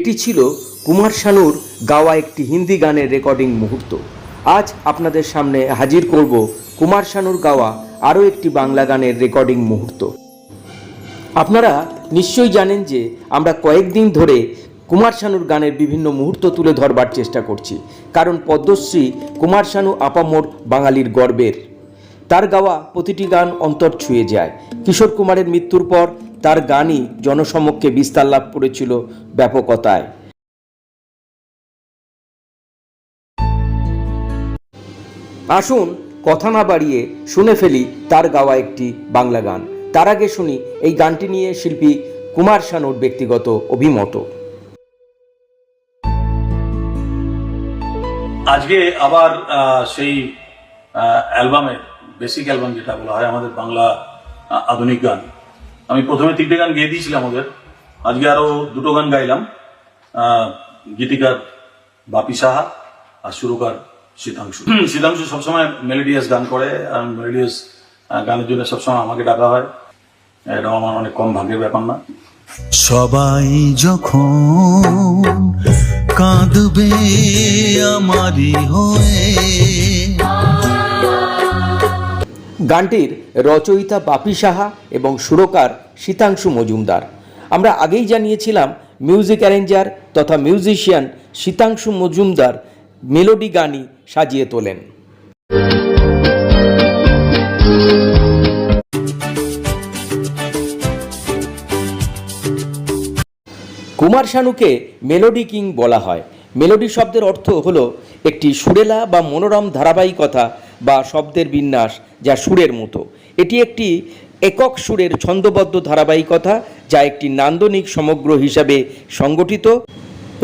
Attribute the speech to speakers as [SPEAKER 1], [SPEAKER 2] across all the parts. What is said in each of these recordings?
[SPEAKER 1] এটি ছিল কুমার শানুর গাওয়া একটি হিন্দি গানের রেকর্ডিং মুহূর্ত। আজ আপনাদের সামনে হাজির করব কুমার শানুর গাওয়া আরও একটি বাংলা গানের রেকর্ডিং মুহূর্ত। আপনারা নিশ্চয়ই জানেন যে আমরা কয়েকদিন ধরে কুমার শানুর গানের বিভিন্ন মুহূর্ত তুলে ধরবার চেষ্টা করছি, কারণ পদ্মশ্রী কুমার শানু আপামোর বাঙালির গর্বের। তার গাওয়া প্রতিটি গান অন্তর ছুঁয়ে যায়। কিশোর কুমারের মৃত্যুর পর তার গানই জনসমক্ষে বিস্তার লাভ করেছিল ব্যাপকতায়। আসুন কথা না বাড়িয়ে শুনে ফেলি তার গাওয়া একটি বাংলা গান। তার আগে শুনি এই গানটি নিয়ে শিল্পী কুমার শানুর ব্যক্তিগত অভিমত।
[SPEAKER 2] আজকে আবার সেই অ্যালবামের বেসিক অ্যালবাম যেটা বলা হয়, আমাদের বাংলা আধুনিক গান। আমি প্রথমে তিনটে গান গেয়ে দিয়েছিলাম ওদের। আজকে আরও দুটো গান গাইলাম। গীতিকার বাপি সাহা আর সুরকার শীতাংশু শীতাংশু সবসময় মেলোডিয়াস গান করে আর মেলোডিয়াস গানের জন্য সবসময় আমাকে ডাকা হয়। এটা আমার অনেক কম ভাগ্যের ব্যাপার না।
[SPEAKER 3] সবাই যখন কাঁদবে আমারই হয়ে
[SPEAKER 1] গানটির রচয়িতা বাপি সাহা এবং সুরকার শীতাংশু মজুমদার। আমরা আগেই জানিয়েছিলাম মিউজিক অ্যারেঞ্জার তথা মিউজিশিয়ান শীতাংশু মজুমদার মেলোডি গানই সাজিয়ে তোলেন। কুমার শানুকে মেলোডি কিং বলা হয়। মেলোডি শব্দের অর্থ হলো একটি সুরেলা বা মনোরম ধারাবাহিকতা বা শব্দের বিন্যাস যা সুরের মতো। এটি একটি একক সুরের ছন্দবদ্ধ ধারাবাহিকতা যা একটি নান্দনিক সমগ্র হিসাবে সংগঠিত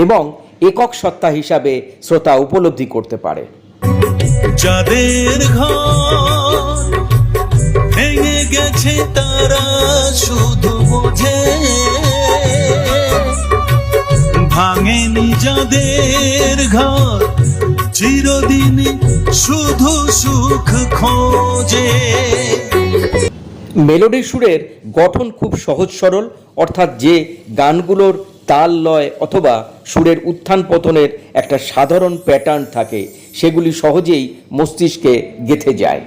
[SPEAKER 1] এবং একক সত্তা হিসাবে শ্রোতা উপলব্ধি করতে পারে।
[SPEAKER 3] যাদের ভেঙে গেছে তারা শুধু বোঝে, ভাঙেনি যাদের ঘর চিরদিন শুধু সুখ খোঁজে।
[SPEAKER 1] মেলোডি সুরের গঠন খুব সহজ সরল, অর্থাৎ যে গানগুলোর তাল লয় অথবা সুরের উত্থান পতনের একটা সাধারণ প্যাটার্ন থাকে, সেগুলি সহজেই মস্তিষ্কে গেথে যায়।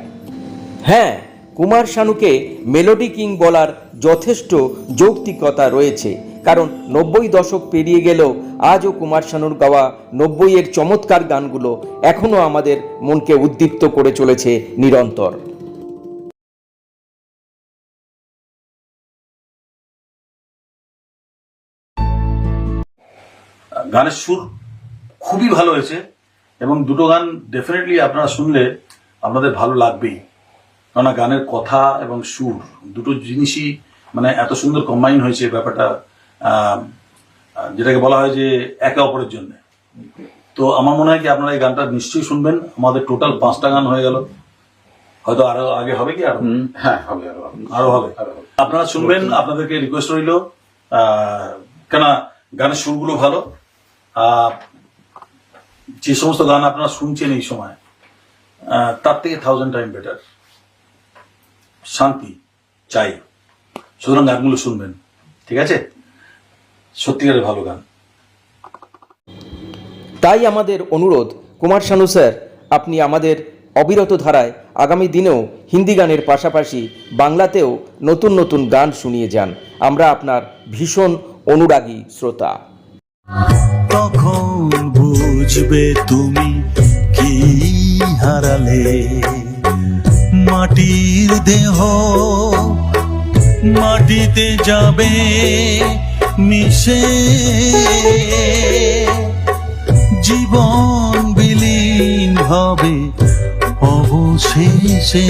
[SPEAKER 1] হ্যাঁ কুমার শানুকে মেলোডি কিং বলার যথেষ্ট যৌক্তিকতা রয়েছে। কারণ নব্বই দশক পেরিয়ে গেলেও আজও কুমার শানুর গাওয়া নব্বইয়ের চমৎকার গানগুলো এখনও আমাদের মনকে উদ্দীপ্ত করে চলেছে নিরন্তর।
[SPEAKER 2] গানের সুর খুবই ভালো হয়েছে এবং দুটো গান ডেফিনেটলি আপনারা শুনলে আপনাদের ভালো লাগবেই। কেননা গানের কথা এবং সুর, দুটো জিনিসই মানে এত সুন্দর কম্বাইন হয়েছে ব্যাপারটা যেটাকে বলা হয় যে একে অপরের জন্য। তো আমার মনে হয় কি আপনারা এই গানটা নিশ্চয়ই শুনবেন। আমাদের টোটাল পাঁচটা গান হয়ে গেল। হয়তো আরও আগে হবে কি? আরও
[SPEAKER 4] হ্যাঁ হবে আরও হবে।
[SPEAKER 2] আপনারা শুনবেন আপনাদেরকে রিকোয়েস্ট রইল। কেন গানের সুরগুলো ভালো। যে সমস্ত গান আপনারা শুনছেন এই সময় তার থেকে থাউজেন্ড টাইম বেটার শান্তি চাই। সুতরাং গানগুলো শুনবেন। ঠিক আছে? সত্যিকারের ভালো গান।
[SPEAKER 1] তাই আমাদের অনুরোধ কুমার শানু স্যার আপনি আমাদের অবিরত ধারায় আগামী দিনেও হিন্দি গানের পাশাপাশি বাংলাতেও নতুন নতুন গান শুনিয়ে যান। আমরা আপনার ভীষণ অনুরাগী শ্রোতা।
[SPEAKER 3] তখন বুঝবে তুমি কি হারালে? মাটির দেহ মাটিতে যাবে মিশে জীবন বিলীন হবে অবশেষে।